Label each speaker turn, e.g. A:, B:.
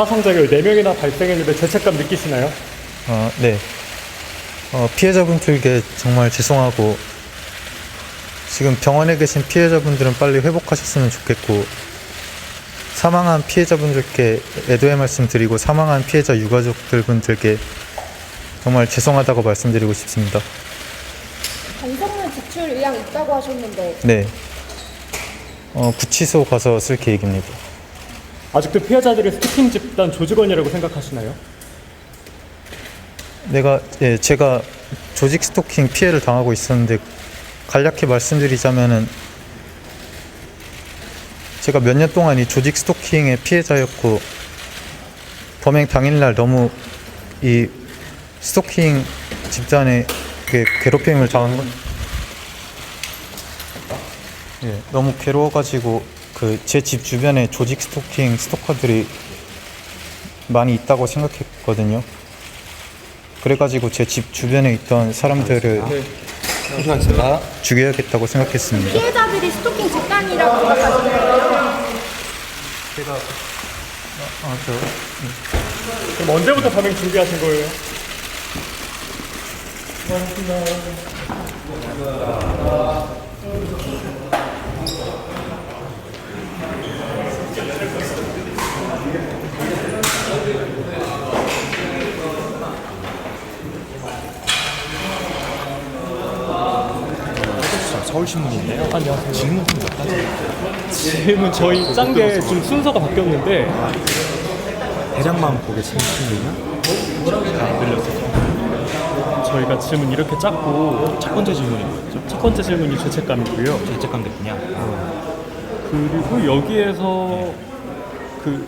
A: 사상자가 4명이나 발생했는데 죄책감 느끼시나요?
B: 어, 네. 어, 피해자분들께 정말 죄송하고 지금 병원에 계신 피해자분들은 빨리 회복하셨으면 좋겠고 사망한 피해자분들께 애도의 말씀 드리고 사망한 피해자 유가족들 분들께 정말 죄송하다고 말씀드리고 싶습니다.
C: 반성문 지출 의향 있다고 하셨는데
B: 네. 어, 구치소 가서 쓸 계획입니다.
A: 아직도 피해자들이 스토킹 집단 조직원이라고 생각하시나요?
B: 내가 예, 제가 조직 스토킹 피해를 당하고 있었는데 간략히 말씀드리자면은 제가 몇 년 동안 이 조직 스토킹의 피해자였고 범행 당일날 너무 이 스토킹 집단의 그 괴롭힘을 당한 건 예, 너무 괴로워가지고 그 제 집 주변에 조직 스토킹 스토커들이 많이 있다고 생각했거든요. 그래가지고 제 집 주변에 있던 사람들을 죽여야겠다고 생각했습니다.
C: 피해자들이 스토킹 집단이라고 생각하시나요?
B: 제가 아, 저
A: 그럼 언제부터 범행 준비하신 거예요?
D: 서울신문인데요.
A: 안녕하세요.
D: 질문 좀 갖다 주세요.
A: 질문 저희 짠게좀 순서가 바뀌었는데
D: 대장만 보게 질문이냐?
A: 안 들렸어요. 저희가 질문 이렇게 짰고
D: 첫 번째 질문이 뭐였죠?
A: 첫 번째 질문이 죄책감이고요.
D: 죄책감 됐냐?
A: 그리고 여기에서 그